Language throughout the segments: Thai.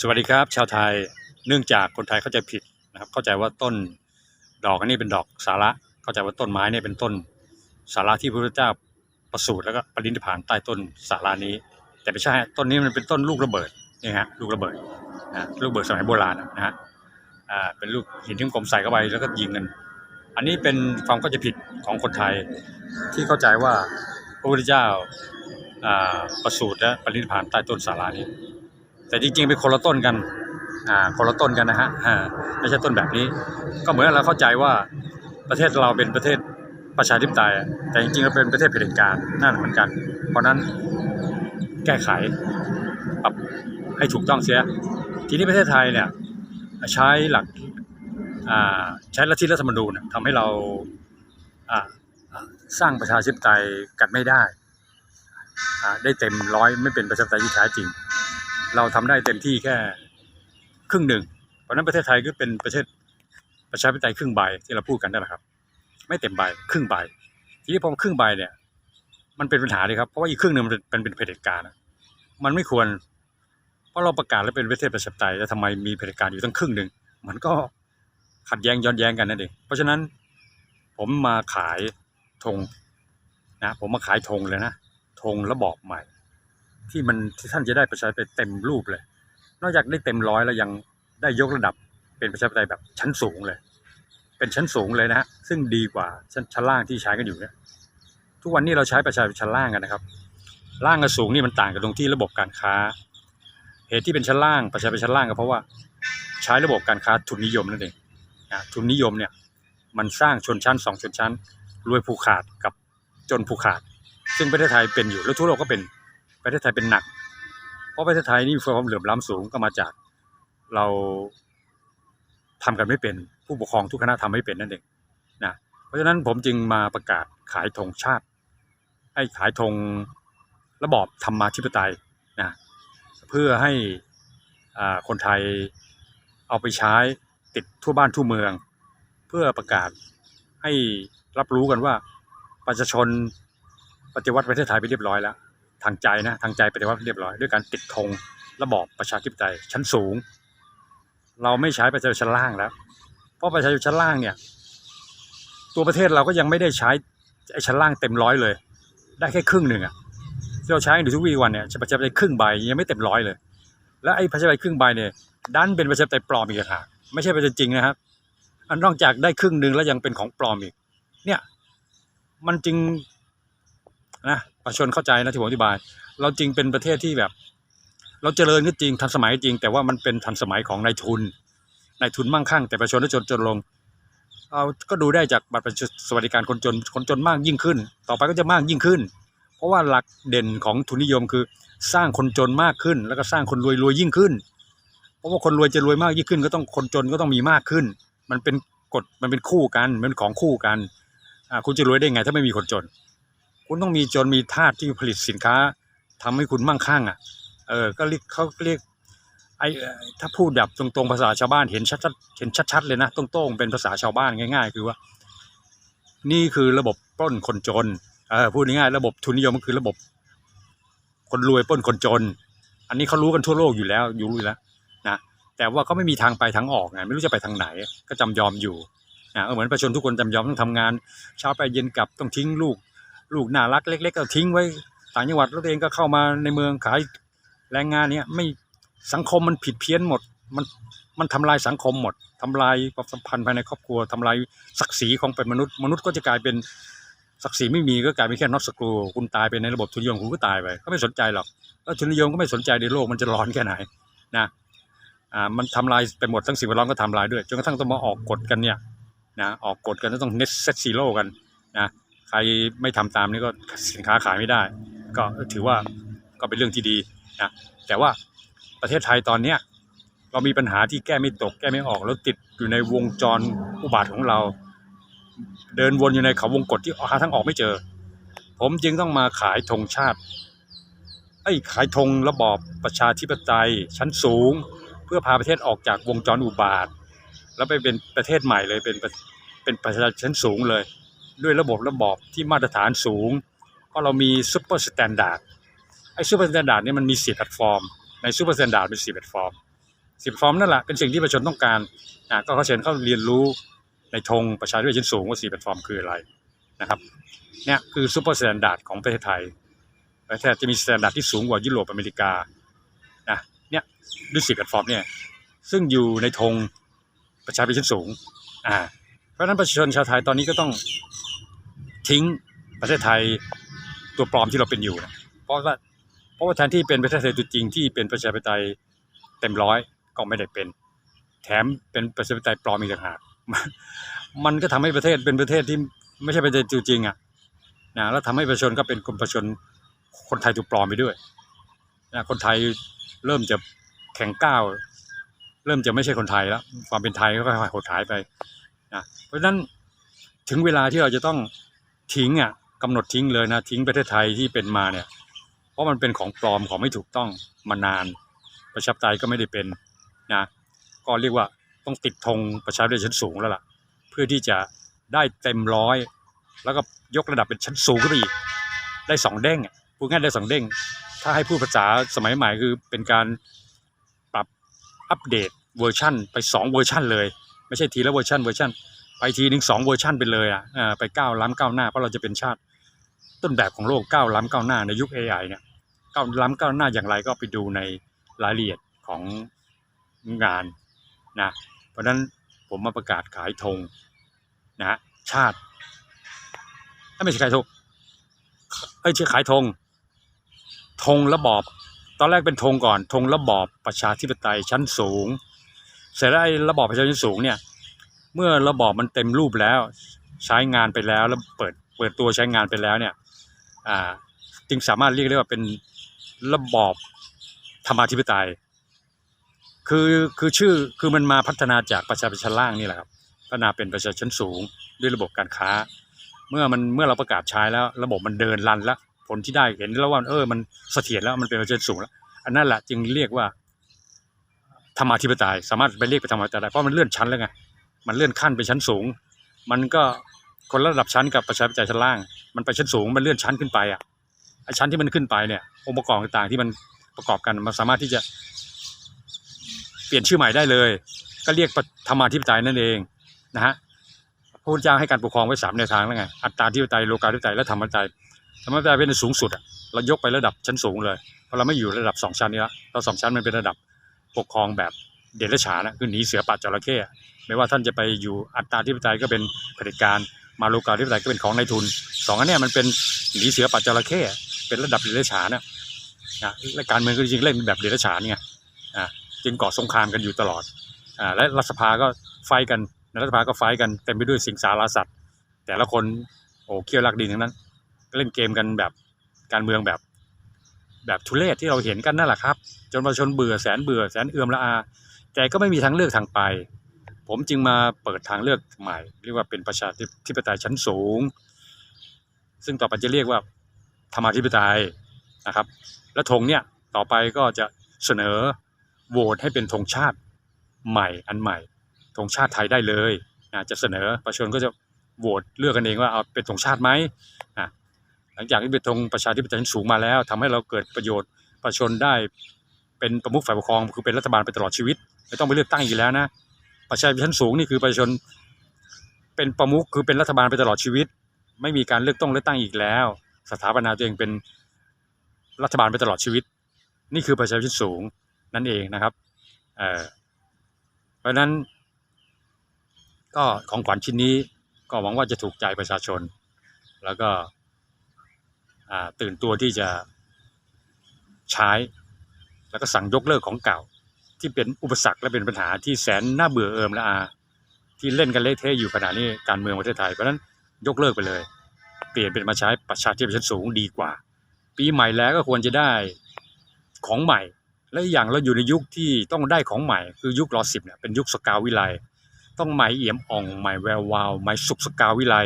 สวัสดีครับ ชาวไทยเนื่องจากคนไทยเข้าใจผิดนะครับ เข้าใจว่าต้นดอกอันนี้เป็นดอกสาระ เข้าใจว่าต้นไม้เนี่ยเป็นต้นสาระที่พระพุทธเจ้าประสูติแล้วก็ปรินิพานใต้ต้นสาระนี้ แต่ไม่ใช่ต้นนี้มันเป็นต้นลูกระเบิดนี่ฮะลูกระเบิดนะลูกระเบิดสมัยโบราณนะฮะอ่าเป็นลูกหินที่กลมใส่เข้าไปแล้วก็ยิงกันอันนี้เป็นความเข้าใจผิดของคนไทยที่เข้าใจว่าพระพุทธเจ้าอ่าประสูติและปรินิพานใต้ต้นสารานี้ แต่จริงๆเป็นคนละต้นกันอ่าคนละต้นกันนะฮะอ่าไม่ใช่ต้นแบบนี้ ก็เหมือนเราเข้าใจว่าประเทศเราเป็นประเทศประชาธิปไตย แต่จริงๆเราเป็นประเทศเผด็จการนั่นเหมือนกัน เพราะนั้นแก้ไขปรับให้ถูกต้องเสีย ทีนี้ประเทศไทยเนี่ยใช้หลักอ่าใช้ลัทธิรัฐธรรมนูญทำให้เราอ่าสร้างประชาธิปไตยกันไม่ได้อ่าได้เต็มร้อยไม่เป็นประชาธิปไตยที่แท้จริง เราทำได้เต็มที่แค่ครึ่งหนึ่ง เพราะนั้นประเทศไทยก็เป็นประเทศประชาธิปไตยครึ่งใบที่เราพูดกันนั่นแหละครับ ไม่เต็มใบครึ่งใบ ทีนี้พอครึ่งใบเนี่ย มันเป็นปัญหาเลยครับเพราะว่าอีกครึ่งหนึ่งมันเป็นเป็นเผด็จการอะมันไม่ควร เพราะเราประกาศแล้วเป็นประเทศประชาธิปไตยแล้วทำไมมีเผด็จการอยู่ตั้งครึ่งหนึ่งมันก็ขัดแย้งย้อนแย้งกันนั่นเองเพราะฉะนั้นผมมาขายธงนะผมมาขายธงเลยนะธงระบอบใหม่ ที่มันที่ท่านจะได้ประชาธิปไตยเต็มรูปเลย นอกจากได้เต็มร้อยแล้วยังได้ยกระดับเป็นประชาธิปไตยแบบชั้นสูงเลย เป็นชั้นสูงเลยนะฮะซึ่งดีกว่าชั้นชั้นล่างที่ใช้กันอยู่เนี่ยทุกวันนี้เราใช้ประชาธิปไตยชั้นล่างกันนะครับ ล่างกับสูงนี่มันต่างกันตรงที่ระบบการค้า เหตุที่เป็นชั้นล่างประชาธิปไตยชั้นล่างก็เพราะว่าใช้ระบบการค้าทุนนิยมนั่นเองนะทุนนิยมเนี่ยมันสร้างชนชั้นสองชนชั้น รวยผูกขาดกับจนผูกขาด ซึ่งประเทศไทยเป็นอยู่แล้วทั่วโลกก็เป็น ประเทศไทยเป็นหนัก เพราะประเทศไทยนี่มีความเหลื่อมล้ำสูงก็มาจากเราทำกันไม่เป็นผู้ปกครองทุกคณะทำไม่เป็นนั่นเองนะเพราะฉะนั้นผมจึงมาประกาศขายธงชาติ ให้ขายธงระบอบธรรมาธิปไตยนะเพื่อให้อ่คนไทยเอาไปใช้ติดทั่วบ้านทั่วเมือง เพื่อประกาศให้รับรู้กันว่าประชาชนปฏิวัติประเทศไทยไปเรียบร้อยแล้ว ทางใจนะทางใจปฏิวัติเรียบร้อยด้วยการติดธงระบอบประชาธิปไตยชั้นสูง เราไม่ใช้ประชาชนชั้นล่างแล้ว เพราะประชาชนชั้นล่างเนี่ยตัวประเทศเราก็ยังไม่ได้ใช้ไอ้ชั้นล่างเต็มร้อยเลย ได้แค่ครึ่งหนึ่งอะที่เราใช้อยู่ทุกวี่วันเนี่ยประชาธิปไตยครึ่งใบยังไม่เต็มร้อยเลย แล้วไอ้ประชาธิปไตยครึ่งใบเนี่ยดันเป็นประชาธิปไตยปลอมอีกต่างหากไม่ใช่ประชาธิจริงนะครับ อันนอกจากได้ครึ่งหนึ่งแล้วยังเป็นของปลอมอีก เนี่ยมันจึง นะประชาชนเข้าใจนะที่ผมอธิบาย เราจริงเป็นประเทศที่แบบ เราเจริญก็จริงทันสมัยจริง แต่ว่ามันเป็นทันสมัยของนายทุนนายทุนมั่งคั่งแต่ประชาชนจนจนลงเอาก็ดูได้จากบัตรประชาสวัสดิการคนจนคนจนมากยิ่งขึ้น ต่อไปก็จะมากยิ่งขึ้น เพราะว่าหลักเด่นของทุนนิยมคือ สร้างคนจนมากขึ้น แล้วก็สร้างคนรวยรวยยิ่งขึ้น เพราะว่าคนรวยจะรวยมากยิ่งขึ้น ก็ต้องคนจนก็ต้องมีมากขึ้น มันเป็นกฎมันเป็นคู่กันมันเป็นของคู่กันคุณจะรวยได้ไงถ้าไม่มีคนจน คุณต้องมีจนมีทาสที่ผลิตสินค้าทำให้คุณมั่งคั่งอะ เออ ก็เรียกเขาเรียกไอ้ถ้าพูดแบบตรงๆภาษาชาวบ้านเห็นชัดๆเห็นชัดๆเลยนะตรงๆเป็นภาษาชาวบ้านง่าย ๆ คือว่า นี่คือระบบปล้นคนจนเออพูดง่ายๆระบบทุนนิยมก็คือระบบ คนรวยปล้นคนจน อันนี้เขารู้กันทั่วโลกอยู่แล้วอยู่อยู่แล้วนะแต่ว่าเขาไม่มีทางไปทางออกไงไม่รู้จะไปทางไหน ก็จำยอมอยู่นะเออเหมือนประชาชนทุกคนจำยอมต้องทำงานเช้าไปเย็นกลับต้องทิ้งลูก ลูกน่ารักเล็ก ๆ ก็ทิ้งไว้ต่างจังหวัดแล้วตัวเองก็เข้ามาในเมืองขายแรงงานเนี้ยไม่สังคมมันผิดเพี้ยนหมด มันมันทำลายสังคมหมดทำลายความสัมพันธ์ภายในครอบครัวทำลายศักดิ์ศรีของเป็นมนุษย์มนุษย์ก็จะกลายเป็นศักดิ์ศรีไม่มีก็กลายเป็นแค่นอตสกรูคุณตายไปในระบบทุนนิยมคุณก็ตายไปก็ไม่สนใจหรอกแล้วทุนนิยมก็ไม่สนใจในโลกมันจะร้อนแค่ไหนนะอ่ามันทำลายไปหมดทั้งสิ่งแวดล้อมก็ทำลายด้วยจนกระทั่งต้องมาออกกฎกันเนี่ยนะออกกฎกันต้องเน็ตเซตซีโร่กันนะ ใครไม่ทำตามนี้ก็สินค้าขายไม่ได้ ก็ถือว่าก็เป็นเรื่องที่ดีนะแต่ว่าประเทศไทยตอนเนี้ยเรามีปัญหาที่แก้ไม่ตกแก้ไม่ออกแล้วติดอยู่ในวงจรอุบาทของเรา เดินวนอยู่ในเขาวงกฏที่หาทางออกไม่เจอ ผมจึงต้องมาขายธงชาติไอ้ขายธงระบอบประชาธิปไตยชั้นสูง เพื่อพาประเทศออกจากวงจรอุบาท แล้วไปเป็นประเทศใหม่เลยเป็นเป็นประชาชนชั้นสูงเลย ด้วยระบบระบอบที่มาตรฐานสูง เพราะเรามีซูเปอร์สแตนดาร์ดไอ้ซูเปอร์สแตนดาร์ดนี่มันมีสี่แพลตฟอร์ม ในซูเปอร์สแตนดาร์ดเป็นสี่แพลตฟอร์มสิบฟอร์มนั่นแหละเป็นสิ่งที่ประชาชนต้องการอ่าก็เขาเชิญเข้าเรียนรู้ในธงประชาธิปไตยชั้นสูงว่าสี่แพลตฟอร์มคืออะไรนะครับเนี่ยคือซูเปอร์สแตนดาร์ดของประเทศไทยประเทศไทยจะมีสแตนดาร์ดที่สูงกว่ายุโรปอเมริกานะเนี่ยด้วยสี่แพลตฟอร์มเนี่ยซึ่งอยู่ในธงประชาธิปไตยชั้นสูงอ่า เพราะฉะนั้นประชาชนชาวไทยตอนนี้ก็ต้องทิ้งประเทศไทยตัวปลอมที่เราเป็นอยู่นะเพราะว่าเพราะว่าแทนที่เป็นประเทศไทยตัวจริงที่เป็นประชาธิปไตยเต็มร้อยก็ไม่ได้เป็น แถมเป็นประชาธิปไตยปลอมอีกต่างหากมันก็ทำให้ประเทศเป็นประเทศที่ไม่ใช่ประเทศจริงอะนะแล้วทำให้ประชาชนก็เป็นกลุ่มประชาชนคนไทยถูกปลอมไปด้วยนะคนไทยเริ่มจะแข็งก้าว เริ่มจะไม่ใช่คนไทยแล้ว ความเป็นไทยก็ค่อยๆหดหายไป นะเพราะฉะนั้นถึงเวลาที่เราจะต้องทิ้งอะกำหนดทิ้งเลยนะทิ้งประเทศไทยที่เป็นมาเนี่ย เพราะมันเป็นของปลอมของไม่ถูกต้องมานาน ประชาธิปไตยก็ไม่ได้เป็นนะก็เรียกว่าต้องติดธงประชาธิปไตยชั้นสูงแล้วล่ะ เพื่อที่จะได้เต็มร้อย แล้วก็ยกระดับเป็นชั้นสูงขึ้นไปอีกได้สองเด้งพูดง่ายได้สองเด้ง ถ้าให้พูดภาษาสมัยใหม่คือเป็นการปรับอัปเดตเวอร์ชันไปสองเวอร์ชันเลย ไม่ใช่ทีละเวอร์ชันเวอร์ชันไปทีหนึ่งสองเวอร์ชันไปเลยอะไปก้าวล้ำก้าวหน้าเพราะเราจะเป็นชาติ ต้นแบบของโลกก้าวล้ำก้าวหน้าในยุค AI เนี่ยก้าวล้ำก้าวหน้าอย่างไรก็ไปดูในรายละเอียดของงานนะเพราะนั้นผมมาประกาศขายธงนะฮะชาติไม่ใช่ขายธงเอ้ยชื่อขายธงธงระบอบ ตอนแรกเป็นธงก่อนธงระบอบประชาธิปไตยชั้นสูง เสร็จแล้วไอ้ระบอบประชาธิปไตยชั้นสูงเนี่ย เมื่อระบอบมันเต็มรูปแล้ว ใช้งานไปแล้วแล้วเปิดเปิดตัวใช้งานไปแล้วเนี่ยจึงสามารถเรียกได้ว่าเป็นระบอบธรรมาธิปไตย คือคือชื่อคือมันมาพัฒนาจากประชาชนล่างนี่แหละครับพัฒนาเป็นประชาชนชั้นสูงด้วยระบบการค้า เมื่อมันเมื่อเราประกาศใช้แล้วระบบมันเดินรันแล้วผลที่ได้เห็นแล้วว่าเออมันเสถียรแล้วมันเป็นประชาชนสูงแล้วอันนั้นแหละจึงเรียกว่า ธรรมาธิปไตยสามารถไปเรียกเป็นธรรมาธิปไตยได้เพราะมันเลื่อนชั้นแล้วไงมันเลื่อนขั้นไปชั้นสูง มันก็คนระดับชั้นกับประชาธิปไตยชั้นล่าง มันไปชั้นสูงมันเลื่อนชั้นขึ้นไปอะไอชั้นที่มันขึ้นไปเนี่ยองค์ประกอบต่างๆที่มันประกอบกันมันสามารถที่จะ เปลี่ยนชื่อใหม่ได้เลย ก็เรียกธรรมาธิปไตยนั่นเองนะฮะพระพุทธเจ้าให้การปกครองไว้สามแนวทางแล้วไงอัตตาธิปไตยโลกาธิปไตยและธรรมธิปไตยธรรมธิปไตยเป็นสูงสุดอะเรายกไประดับชั้นสูงเลยเพราะเราไม่อยู่ระดับสองชั้นนี้ละเราสองชั้นมันเป็นระดับ ปกครองแบบเดรัจฉานนะคือหนีเสือปัดจระเข้ไม่ว่าท่านจะไปอยู่อัตตาธิปไตยก็เป็นเผด็จการมาโลกาธิปไตยก็เป็นของนายทุนสองอันเนี้ยมันเป็นหนีเสือปัดจระเข้เป็นระดับเดรัจฉานนะนะและการเมืองก็จริงเล่นแบบเดรัจฉานไงจึงก่อสงครามกันอยู่ตลอดอและรัฐสภาก็ไฟกันในรัฐสภาก็ไฟกันเต็มไปด้วยสิงสารสัตว์ แต่ละคนโอ้เคี่ยวลักดินทั้งนั้นเล่นเกมกันแบบการเมืองแบบ แบบทุเรศที่เราเห็นกันนั่นแหละครับ จนประชาชนเบื่อแสนเบื่อแสนเอื่อมละอา แต่ก็ไม่มีทางเลือกทางไป ผมจึงมาเปิดทางเลือกใหม่ เรียกว่าเป็นประชาธิปไตยชั้นสูง ซึ่งต่อไปจะเรียกว่าธรรมาธิปไตยนะครับ และธงเนี่ยต่อไปก็จะเสนอโหวตให้เป็นธงชาติใหม่อันใหม่ธงชาติไทยได้เลยนะจะเสนอประชาชนก็จะโหวตเลือกกันเองว่าเอาเป็นธงชาติไหม หลังจากที่เป็นธงประชาธิปไตยชั้นสูงมาแล้วทำให้เราเกิดประโยชน์ประชาชนได้เป็นประมุขฝ่ายปกครองคือเป็นรัฐบาลไปตลอดชีวิตไม่ต้องไปเลือกตั้งอีกแล้วนะประชาธิปไตยชั้นสูงนี่คือประชาชนเป็นประมุขคือเป็นรัฐบาลไปตลอดชีวิต ไม่มีการเลือกต้องเลือกตั้งอีกแล้ว สถาปนาตัวเองเป็นรัฐบาลไปตลอดชีวิต นี่คือประชาธิปไตยชั้นสูงนั่นเองนะครับเเพราะนั้น ก็ของขวัญชิ้นนี้ก็หวังว่าจะถูกใจประชาชน แล้วก็ ตื่นตัวที่จะใช้ แล้วก็สั่งยกเลิกของเก่า ที่เป็นอุปสรรคและเป็นปัญหาที่แสนน่าเบื่อเอิมละอา ที่เล่นกันเละเทะอยู่ขณะนี้การเมืองประเทศไทยเพราะนั้นยกเลิกไปเลย เปลี่ยนเป็นมาใช้ประชาธิปไตยสูงดีกว่า ปีใหม่แล้วก็ควรจะได้ของใหม่ และอีกอย่างเราอยู่ในยุคที่ต้องได้ของใหม่ คือยุครอสิบเนี่ยเป็นยุคสกาววิไลต้องใหม่เอี่ยมอ่องใหม่แวววาวใหม่สุขสกาววิไล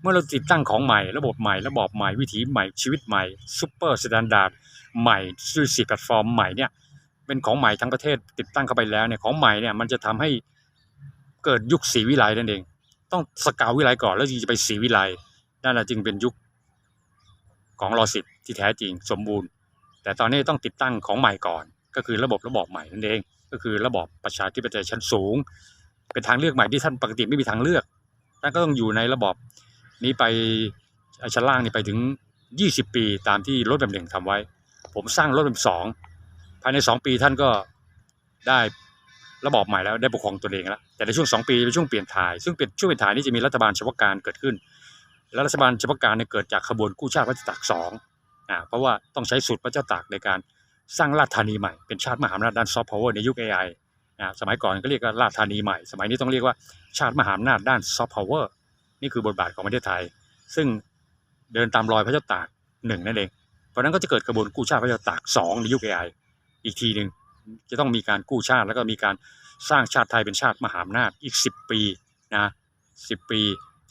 เมื่อเราติดตั้งของใหม่ระบบใหม่ระบอบใหม่วิถีใหม่ชีวิตใหม่ซูเปอร์สแตนดาร์ดใหม่ด้วยสี่แพลตฟอร์มใหม่เนี่ยเป็นของใหม่ทั้งประเทศติดตั้งเข้าไปแล้วเนี่ยของใหม่เนี่ยมันจะทำให้เกิดยุคสีวิไลนั่นเอง ต้องสกาววิไลก่อนแล้วจึงจะไปสีวิไลนั่นแหละจึงเป็นยุคของรอสิบที่แท้จริงสมบูรณ์ แต่ตอนนี้ต้องติดตั้งของใหม่ก่อน ก็คือระบบระบอบใหม่นั่นเอง ก็คือระบอบประชาธิปไตยชั้นสูง เป็นทางเลือกใหม่ที่ท่านปกติไม่มีทางเลือกท่านก็ต้องอยู่ในระบอบ นี้ไปอ้ชั้นล่างนี่ไปถึง 20 ปีตามที่รถแบบหนึ่งทำไว้ ผมสร้างรถแบบสองภายใน 2 ปีท่านก็ได้ระบอบใหม่แล้วได้ปกครองตัวเองแล้วแต่ในช่วง 2 ปีเป็นช่วงเปลี่ยนถ่าย ซึ่งเป็นช่วงเปลี่ยนถ่ายนี้จะมีรัฐบาลเฉพาะการเกิดขึ้น และรัฐบาลเฉพาะการเนี่ยเกิดจากขบวนกู้ชาติพระเจ้าตากสองอ่าเพราะว่าต้องใช้สูตรพระเจ้าตากในการสร้างราชธานีใหม่เป็นชาติมหาอำนาจด้านซอฟต์พาวเวอร์ในยุค AI นะสมัยก่อนก็เรียกว่าราชธานีใหม่ สมัยนี้ต้องเรียกว่าชาติมหาอำนาจด้านซอฟต์พาวเวอร์ นี่คือบทบาทของประเทศไทย ซึ่งเดินตามรอยพระเจ้าตากหนึ่งนั่นเอง เพราะนั้นก็จะเกิดกระบวนกู้ชาติพระเจ้าตากสองในยุค AI อีกทีหนึ่งจะต้องมีการกู้ชาติแล้วก็มีการสร้างชาติไทยเป็นชาติมหาอำนาจอีก 10 ปีนะ10ปี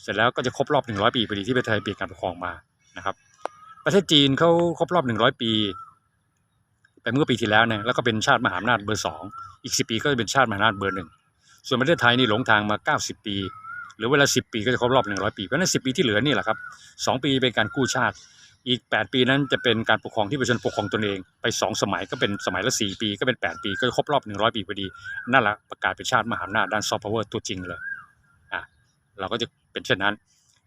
เสร็จแล้วก็จะครบรอบ 100 ปีพอดีที่ประเทศไทยเปลี่ยนการปกครองมานะครับประเทศจีนเขาครบรอบ 100 ปีไปเมื่อปีที่แล้วเนี่ยแล้วก็เป็นชาติมหาอำนาจเบอร์สองอีก 10 ปีก็จะเป็นชาติมหาอำนาจเบอร์หนึ่งส่วนประเทศไทยนี่หลงทางมา 90 ปี หรือเวลา 10 ปีก็จะครบรอบ 100 ปี เพราะฉะนั้น 10 ปีที่เหลือนี่แหละครับ 2 ปีเป็นการกู้ชาติ อีก 8 ปีนั้นจะเป็นการปกครองที่ประชาชนปกครองตนเอง ไป 2 สมัยก็เป็นสมัยละ 4 ปีก็เป็น 8 ปีก็ครบรอบ 100 ปีพอดี นั่นแหละประกาศเป็นชาติมหาอำนาจด้านซอฟต์พาวเวอร์ตัวจริงเลยอะเราก็จะเป็นเช่นนั้น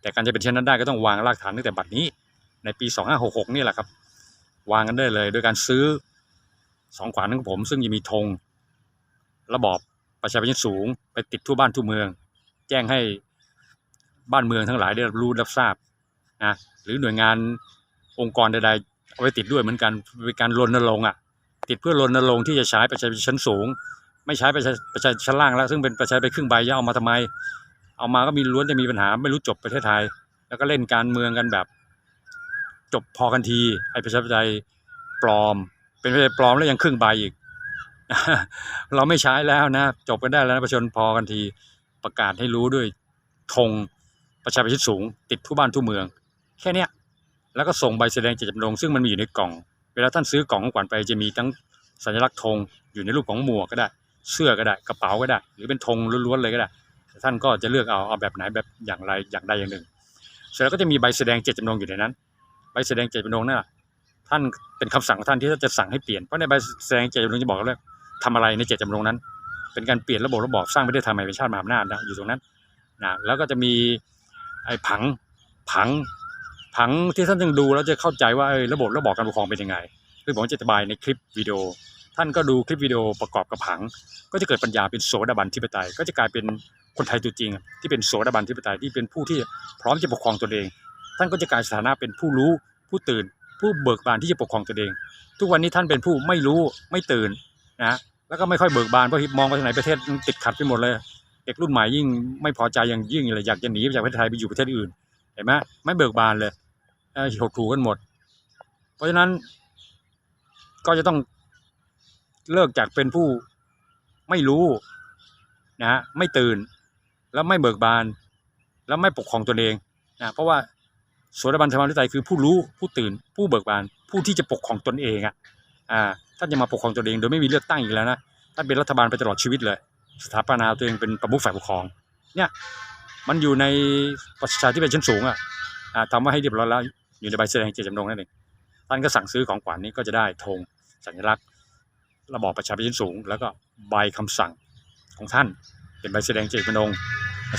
แต่การจะเป็นเช่นนั้นได้ก็ต้องวางรากฐานตั้งแต่บัดนี้ในปี 2566 นี่แหละครับ วางกันได้เลยโดยการซื้อสองขวานของผม ซึ่งจะมีธงระบอบประชาธิปไตยสูง ไปติดทั่วบ้านทั่วเมือง แจ้งให้บ้านเมืองทั้งหลายได้รับรู้รับทราบนะหรือหน่วยงานองค์กรใดๆเอาไปติดด้วยเหมือนกันเป็นการรณรงค์อะติดเพื่อรณรงค์ที่จะใช้ประชาชนชั้นสูง ไม่ใช้ประชาประชาชนชั้นล่างแล้ว ซึ่งเป็นประชาชนไปครึ่งใบจะเอามาทำไม เอามาก็มีล้วนจะมีปัญหาไม่รู้จบประเทศไทย แล้วก็เล่นการเมืองกันแบบ จบพอกันทีไอ้ประชาธิปไตยปลอม เป็นประชาธิปไตยปลอมแล้วยังครึ่งใบอีก เราไม่ใช้แล้วนะ จบกันได้แล้วนะประชาชนพอกันที ประกาศให้รู้ด้วยธงประชาธิปไตยสูง ติดทั่วบ้านทั่วเมือง แค่เนี้ยแล้วก็ส่งใบแสดงเจตจำนงซึ่งมันมีอยู่ในกล่อง เวลาท่านซื้อกล่องของขวัญไปจะมีทั้งสัญลักษณ์ธงอยู่ในรูปของหมวกก็ได้ เสื้อก็ได้กระเป๋าก็ได้ หรือเป็นธงล้วนๆเลยก็ได้ท่านก็จะเลือกเอาเอาแบบไหนแบบอย่างไรอย่างใดอย่างหนึ่ง เสร็จแล้วก็จะมีใบแสดงเจตจำนงอยู่ในนั้น ใบแสดงเจตจำนงนั่นแหละท่านเป็นคำสั่งของท่านที่ท่านจะสั่งให้เปลี่ยนเพราะในใบแสดงเจตจำนงจะบอกว่าทำอะไรในเจตจำนงนั้น เป็นการเปลี่ยนระบบระบอบสร้างประเทศไทยใหม่เป็นชาติมหาอำนาจนะอยู่ตรงนั้นนะแล้วก็จะมีไอ้ผังผังผังที่ท่านต้องดูแล้วจะเข้าใจว่าเออระบบระบอบการปกครองเป็นยังไงคือผมจะอธิบายในคลิปวิดีโอ ท่านก็ดูคลิปวิดีโอประกอบกับผัง ก็จะเกิดปัญญาเป็นโสดาบันทิปไตย ก็จะกลายเป็นคนไทยตัวจริง ที่เป็นโสดาบันทิปไตยที่เป็นผู้ที่พร้อมจะปกครองตนเอง ท่านก็จะกลายสถานะเป็นผู้รู้ผู้ตื่น ผู้เบิกบานที่จะปกครองตนเอง ทุกวันนี้ท่านเป็นผู้ไม่รู้ไม่ตื่นนะ แล้วก็ไม่ค่อยเบิกบานเพราะมองไปทางไหนประเทศติดขัดไปหมดเลย เด็กรุ่นใหม่ยิ่งไม่พอใจอย่างยิ่งเลยอยากจะหนีจากประเทศไทยไปอยู่ประเทศอื่นเห็นไหมไม่เบิกบานเลยหดหูกันหมด เพราะฉะนั้นก็จะต้องเลิกจากเป็นผู้ไม่รู้นะฮะไม่ตื่น แล้วไม่เบิกบาน แล้วไม่ปกครองตนเองนะเพราะว่าสดาบันธรรมธิปไตยคือผู้รู้ผู้ตื่น ผู้เบิกบาน ผู้ที่จะปกครองตนเองอะอ่า ท่านจะมาปกครองตนเองโดยไม่มีเลือกตั้งอีกแล้วนะท่านเป็นรัฐบาลไปตลอดชีวิตเลย สถาปนาตัวเองเป็นประมุขฝ่ายปกครอง เนี่ยมันอยู่ในประชาธิปไตยชั้นสูงอะอ่าทำมาให้เรียบร้อยแล้วอยู่ในใบแสดงเจตจำนงนั่นเองท่านก็สั่งซื้อของขวัญนี้ก็จะได้ธงสัญลักษณ์ ระบอบประชาธิปไตยชั้นสูง แล้วก็ใบคำสั่งของท่าน เป็นใบแสดงเจตจำนง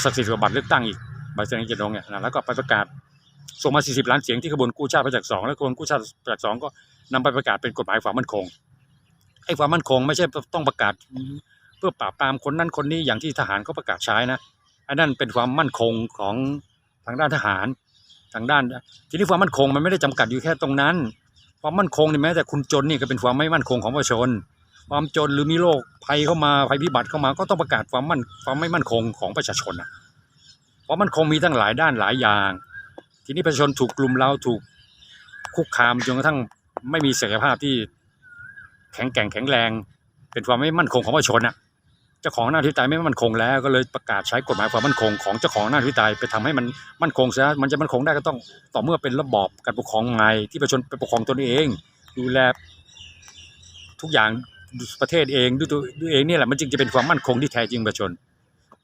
ศักดิ์สิทธิ์กว่าบัตรเลือกตั้งอีกใบแสดงเจตจำนงเนี่ยนะแล้วก็ไปประกาศส่งมา 40 ล้านเสียงที่ขบวนกู้ชาติประจักษ์สองแล้วขบวนกู้ชาติประจักษ์สองก็นำไปประกาศเป็นกฎหมายความมั่นคง ไอ้ความมั่นคงไม่ใช่ต้องประกาศ เพื่อปราบปรามคนนั้นคนนี้อย่างที่ทหารเขาประกาศใช้นะอันนั้นเป็นความมั่นคงของทางด้านทหารทางด้าน ทีนี้ความมั่นคงมันไม่ได้จำกัดอยู่แค่ตรงนั้น ความมั่นคงนี่แม้แต่คุณจนนี่ก็เป็นความไม่มั่นคงของประชาชนความจนหรือมีโรคภัยเข้ามาภัยพิบัติเข้ามา ก็ต้องประกาศความมั่นความไม่มั่นคงของประชาชนนะความมั่นคงมีตั้งหลายด้านหลายอย่าง ทีนี้ประชาชนถูกกลุ่มเราถูกคุกคามจนกระทั่งไม่มีศักยภาพที่ แข็งแกร่งแข็งแรง เป็นความไม่มั่นคงของประชาชนอะเจ้าของหน้าที่ตายไม่มั่นคงแล้ว ก็เลยประกาศใช้กฎหมายความมั่นคงของเจ้าของหน้าที่ตายไปทำให้มันมั่นคงซะมันจะมั่นคงได้ก็ต้องต่อเมื่อเป็นระบอบการปกครองใหม่ที่ประชาชนไปปกครองตนเอง ดูแลทุกอย่างประเทศเองด้วยตัวด้วยเองนี่แหละมันจึงจะเป็นความมั่นคงที่แท้จริงประชาชน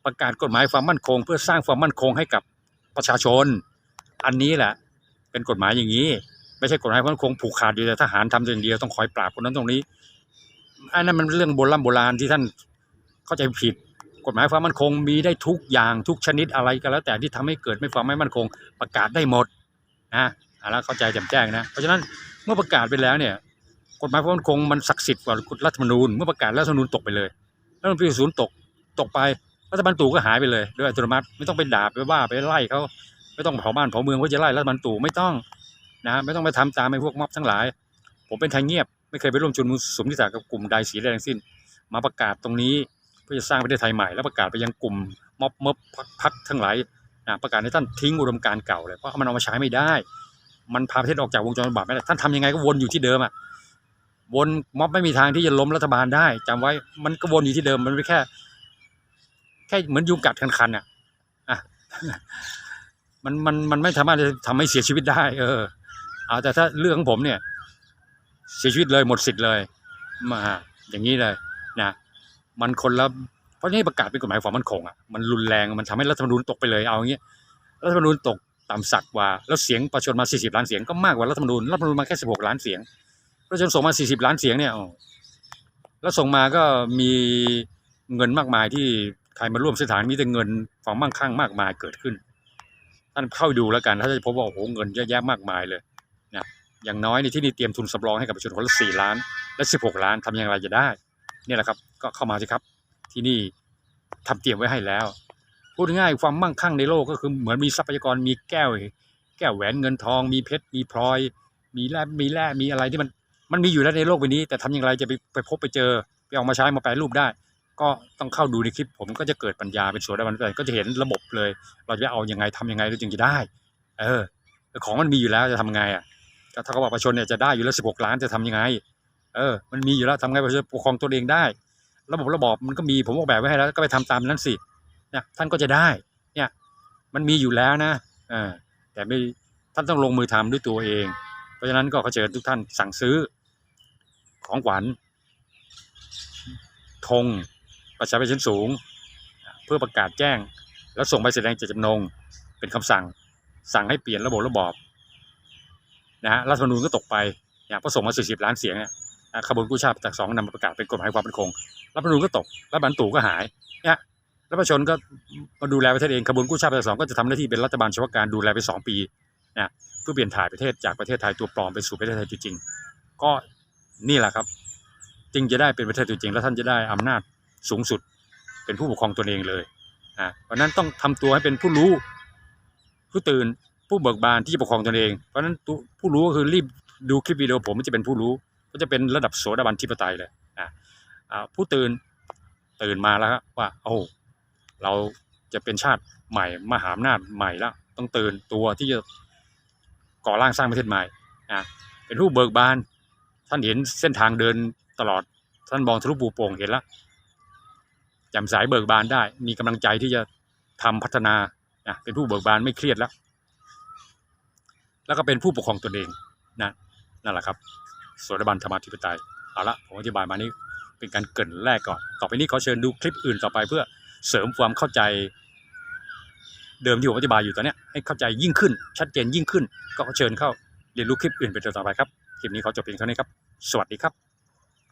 ประกาศกฎหมายความมั่นคง เพื่อสร้างความมั่นคงให้กับประชาชน อันนี้แหละเป็นกฎหมายอย่างนี้ ไม่ใช่กฎหมายความมั่นคงผูกขาดอยู่แต่ทหารทำอย่างเดียวต้องคอยปราบคนนั้นตรงนี้อันนั้นมันเรื่องโบราณโบราณที่ท่านเข้าใจผิด กฎหมายความมั่นคงมีได้ทุกอย่างทุกชนิดอะไรก็แล้ว แต่ที่ทำให้เกิดไม่ความไม่มั่นคง ประกาศได้หมดนะอ่าแล้วเข้าใจแจ่มแจ้งนะ เพราะฉะนั้นเมื่อประกาศไปแล้วเนี่ยกฎหมายความมั่นคงมันศักดิ์สิทธิ์กว่ารัฐธรรมนูญเมื่อประกาศรัฐธรรมนูญตกไปเลยรัฐธรรมนูญปีศูนย์ตกตกไปรัฐบาลตู่ก็หายไปเลยโดยอัตโนมัติไม่ต้องไปด่าไปว่าไปไล่เขาไม่ต้องเผาบ้านเผาเมืองเพื่อจะไล่รัฐบาลตู่ไม่ต้อง นะไม่ต้องไปทำตามไอ้พวกม็อบทั้งหลาย ผมเป็นไทยเงียบ ไม่เคยไปร่วมชุมนุมสมนิสากับกลุ่มใดสีใดทั้งสิ้น มาประกาศตรงนี้เพื่อจะสร้างประเทศไทยใหม่แล้วประกาศไปยังกลุ่มม็อบมบพักพักทั้งหลายนะประกาศให้ท่านทิ้งอุดมการณ์เก่าเลยเพราะมันเอามาใช้ไม่ได้ มันพาประเทศออกจากวงจรบาปไม่ได้ท่านทำยังไงก็วนอยู่ที่เดิมอะวนม็อบไม่มีทางที่จะล้มรัฐบาลได้จำไว้มันก็วนอยู่ที่เดิมมันไม่แค่ แค่เหมือนยุงกัดคันๆอะอะมันมันมันไม่สามารถจะทำให้เสียชีวิตได้ เออ เอาแต่ถ้าเรื่องของผมเนี่ยเสียชีวิตเลยหมดสิทธิ์เลยมาอย่างนี้เลยนะมันคนละเพราะนี่ประกาศเป็นกฎหมายความมั่นคงอะมันรุนแรงมันทำให้รัฐธรรมนูญตกไปเลยเอาอย่างเงี้ยรัฐธรรมนูญตกต่ำสักว่าแล้วเสียงประชาชนมา 40 ล้านเสียงก็มากกว่ารัฐธรรมนูญรัฐธรรมนูญมาแค่ 16 ล้านเสียงประชาชนส่งมา 40 ล้านเสียงเนี่ยแล้วส่งมาก็มีเงินมากมายที่ใครมาร่วมเส้นทางมีแต่เงินความมั่งคั่งมากมายเกิดขึ้น ท่านเข้าดูแล้วกันถ้าจะพบว่าโอ้โหเงินเยอะแยะมากมายเลย อย่างน้อยในที่นี่เตรียมทุนสำรองให้กับประชาชนคนละ4ล้าน และ16ล้านทำอย่างไรจะได้เนี่ยแหละครับก็เข้ามาสิครับ ที่นี่ทำเตรียมไว้ให้แล้ว พูดง่ายความมั่งคั่งในโลกก็คือเหมือนมีทรัพยากรมีแก้ว แก้วแหวนเงินทอง มีเพชรมีพลอย มีแร่มีแร่มีอะไรที่มันมันมีอยู่แล้วในโลกใบนี้ แต่ทำอย่างไรจะไปไปพบไปเจอไปเอามาใช้มาแปลรูปได้ ก็ต้องเข้าดูในคลิป ผมก็จะเกิดปัญญาเป็นโสดาบันไปก็จะเห็นระบบเลย เราจะเอาอยังไงทำยังไงเราจึงจะได้ เออ ของมันมีอยู่แล้วจะทำไงอะ ก็ถ้าเขาบอกประชาชนเนี่ยจะได้อยู่แล้ว16ล้านจะทำยังไง เออ มันมีอยู่แล้วทำไงประชาชนปกครองตัวเองได้ ระบบระบอบมันก็มีผมออกแบบไว้ให้แล้วก็ไปทำตามนั้นสิเนี่ยท่านก็จะได้ เนี่ย มันมีอยู่แล้วนะเออแต่ไม่ท่านต้องลงมือทำด้วยตัวเอง เพราะฉะนั้นก็ขอเชิญทุกท่านสั่งซื้อของขวัญธงประชาชนชั้นสูง เพื่อประกาศแจ้ง แล้วส่งใบแสดงเจตจำนง เป็นคำสั่งสั่งให้เปลี่ยนระบบระบอบ นะฮะรัฐธรรมนูญก็ตกไปเนี่ยพอส่งมา40ล้านเสียงเนี่ยขบวนกู้ชาติจากสองนำมาประกาศเป็นกฎหมายความมั่นคงรัฐธรรมนูญก็ตกรัฐบาลตู่ก็หายเนี่ยแล้วประชาชนก็มาดูแลประเทศเองขบวนกู้ชาติจากสองก็จะทำหน้าที่เป็นรัฐบาลเฉพาะการดูแลไปสองปีนะเพื่อเปลี่ยนถ่ายประเทศจากประเทศไทยตัวปลอมไปสู่ประเทศไทยจริงๆก็นี่แหละครับจึงจะได้เป็นประเทศตัวจริงแล้วท่านจะได้อำนาจสูงสุดเป็นผู้ปกครองตนเองเลยอ่าเพราะนั้นต้องทำตัวให้เป็นผู้รู้ผู้ตื่น ผู้เบิกบานที่จะปกครองตนเอง เพราะฉะนั้นผู้รู้ก็คือรีบดูคลิปวิดีโอผมมันจะเป็นผู้รู้ ก็จะเป็นระดับโสดาบันทิปไตยเลยอ่าผู้ตื่นตื่นมาแล้วครับว่าโอ้เราจะเป็นชาติใหม่มหาอำนาจใหม่แล้วต้องตื่นตัวที่จะก่อร่างสร้างประเทศใหม่อ่าเป็นผู้เบิกบาน ท่านเห็นเส้นทางเดินตลอด ท่านมองทะลุปูโป่งเห็นแล้วจ่มใสเบิกบานได้ มีกำลังใจที่จะทำพัฒนานะเป็นผู้เบิกบานไม่เครียดแล้ว แล้วก็เป็นผู้ปกครองตนเองนะนั่นแหละครับโสดาบันธรรมาธิปไตยเอาละผมอธิบายมานี้เป็นการเกรินแรกก่อน ต่อไปนี้ขอเชิญดูคลิปอื่นต่อไปเพื่อเสริมความเข้าใจ เดิมที่ผมอธิบายอยู่ตอนนี้ให้เข้าใจยิ่งขึ้น ชัดเจนยิ่งขึ้น ก็ขอเชิญเข้าเรียนรู้คลิปอื่นเป็นต่อไปครับคลิปนี้ขอจบเพียงเท่านี้ครับ สวัสดีครับ